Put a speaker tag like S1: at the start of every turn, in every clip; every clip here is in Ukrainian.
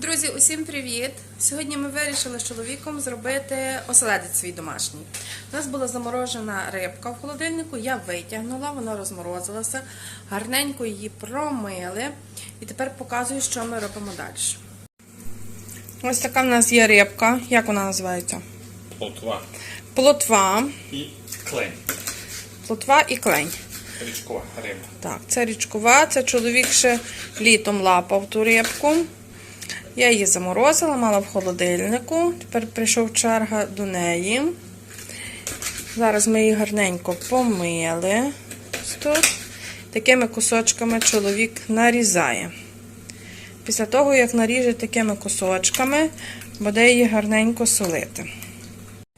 S1: Друзі, усім привіт! Сьогодні ми вирішили з чоловіком зробити оселедець свій домашній. У нас була заморожена рибка в холодильнику, я витягнула, вона розморозилася, гарненько її промили. І тепер показую, що ми робимо далі. Ось така в нас є рибка. Як вона називається?
S2: Плотва
S1: Плотва.
S2: і клень.
S1: Плотва і клень.
S2: Річкова риба.
S1: Так, це річкова, це чоловік ще літом лапав ту рибку. Я її заморозила, мала в холодильнику. Тепер прийшов черга до неї. Зараз ми її гарненько помили. Тут. Такими кусочками чоловік нарізає. Після того, як наріже такими кусочками, буде її гарненько солити.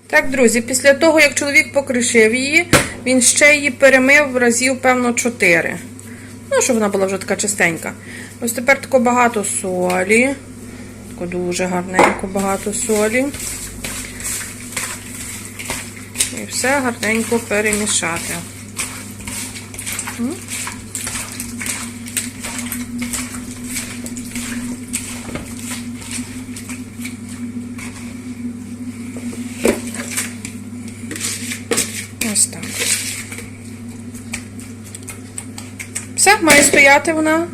S1: Так, друзі, після того, як чоловік покришив її, він ще її перемив разів, певно, 4. Ну, щоб вона була вже така чистенька. Ось тепер тако багато солі. Тако дуже гарненько багато солі. І все гарненько перемішати. Ось так. Все, має стояти вона.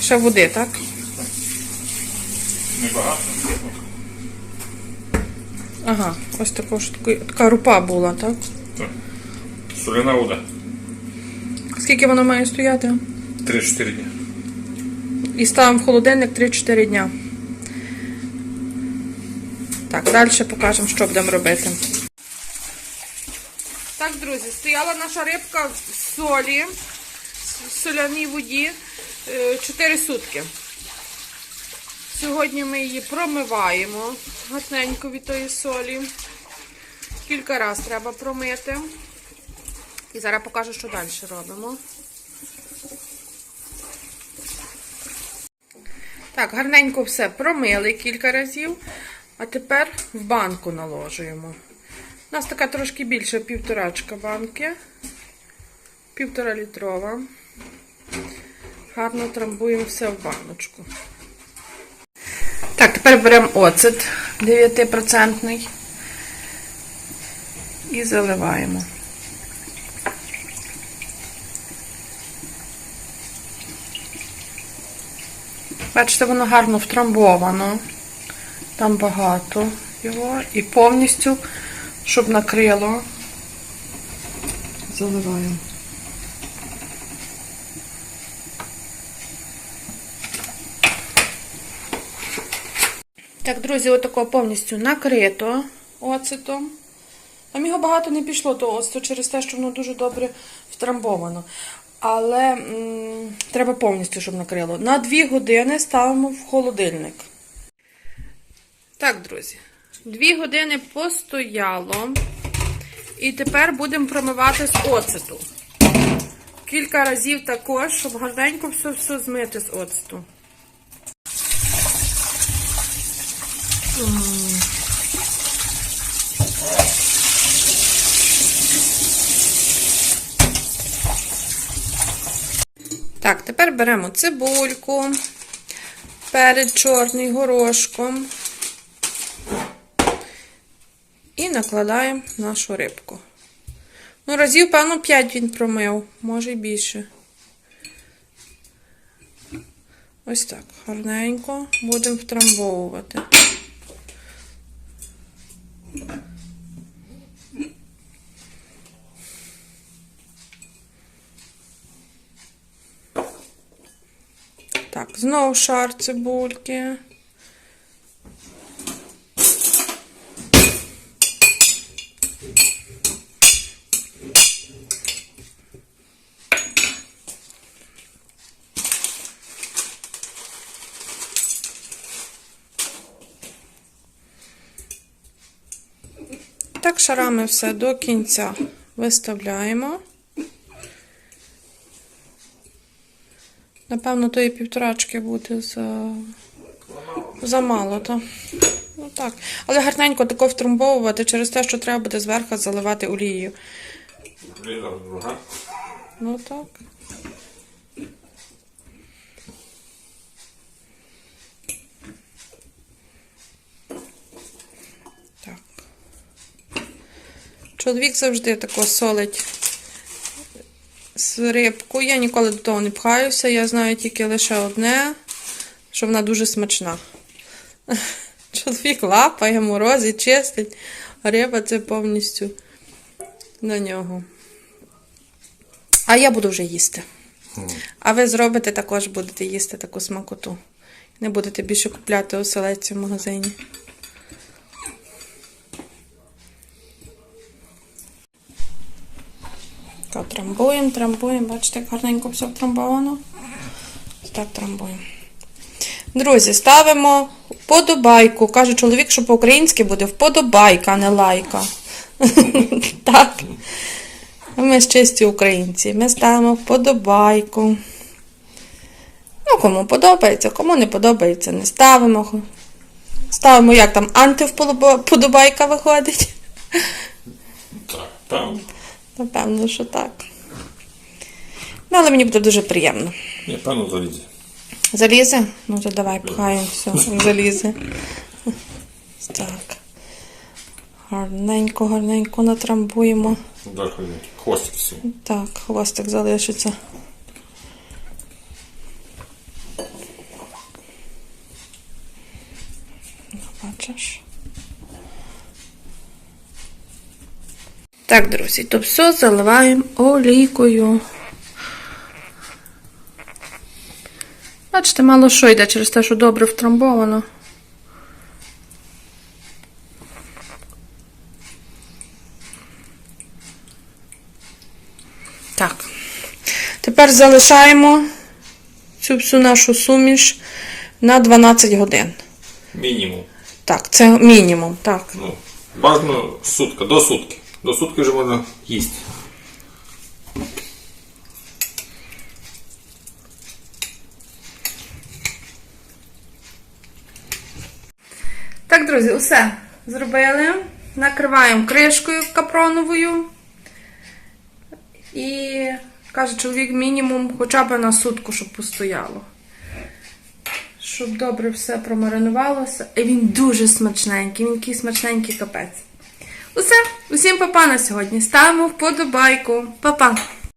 S2: Ще
S1: води, так?
S2: Небагато.
S1: Ага, ось така, ж така, така рупа була, так?
S2: Так. Соляна вода.
S1: Скільки воно має стояти?
S2: 3-4 дні.
S1: І ставимо в холодильник 3-4 дня. Так, далі покажемо, що будемо робити. Так, друзі, стояла наша рибка в солі, в соляній воді 4 сутки. Сьогодні ми її промиваємо гарненько від тої солі. Кілька разів треба промити. І зараз покажу, що далі робимо. Так, гарненько все промили кілька разів, а тепер в банку наложуємо. У нас така трошки більша півторачка банки, півтора літрова. Гарно трамбуємо все в баночку. Так, тепер беремо оцет 9% і заливаємо. Бачите, воно гарно втрамбовано. Там багато його. І повністю, щоб накрило, заливаємо. Так, друзі, отако повністю накрито оцетом. Там його багато не пішло, то оцту через те, що воно дуже добре втрамбовано. Але треба повністю, щоб накрило. На 2 години ставимо в холодильник. Так, друзі, 2 години постояло. І тепер будемо промивати з оцету. Кілька разів також, щоб гарненько все, все змити з оцету. Так, тепер беремо цибульку, перед чорний горошком і накладаємо нашу рибку. Ну, разів, певно, 5 він промив, може й більше. Ось так, гарненько будемо втрамбовувати. Так, знову шар цибульки. Так, шарами все до кінця виставляємо. Напевно, тої півторачки буде за... замало. То. Ну, так. Але гарненько тако втрумбовувати через те, що треба буде зверху заливати олією. Ну так. Так. Чоловік завжди тако солить рибку. Я ніколи до того не пхаюся. Я знаю тільки лише одне, що вона дуже смачна. Чоловік лапає, морозить, чистить, а риба це повністю на нього. А я буду вже їсти. А ви зробите також будете їсти таку смакоту. Не будете більше купляти оселедці в магазині. Так, трамбуємо, трамбуємо. Бачите, як гарненько все втрамбовано. Так, трамбуємо. Друзі, ставимо вподобайку. Каже чоловік, що по-українськи буде вподобайка, а не лайка. Так. Ми ж чисті українці. Ми ставимо вподобайку. Ну, кому подобається, кому не подобається, не ставимо. Ставимо, як там, антивподобайка виходить.
S2: Так, там.
S1: Напевно, що так. Ну, але мені буде дуже приємно.
S2: Ні, певно залізе.
S1: Залізе? Ну то давай пхаємо все, залізе. Так. Гарненько, гарненько натрамбуємо.
S2: Хвостик всі.
S1: Так, хвостик залишиться. Ну, Бачиш. Так, друзі, то все заливаємо олійкою. Бачите, мало що йде через те, що добре втрамбовано. Так. Тепер залишаємо цю всю нашу суміш на 12 годин.
S2: Мінімум.
S1: Так, це мінімум. Так.
S2: Ну, бажано сутка, до сутки. До сутки вже можна їсти.
S1: Так, друзі, усе зробили. Накриваємо кришкою капроновою. І каже чоловік мінімум хоча б на сутку, щоб постояло. Щоб добре все промаринувалося. І він дуже смачненький, він такий смачненький капець. Усе, усім папа на сьогодні. Ставимо вподобайку. Па-па!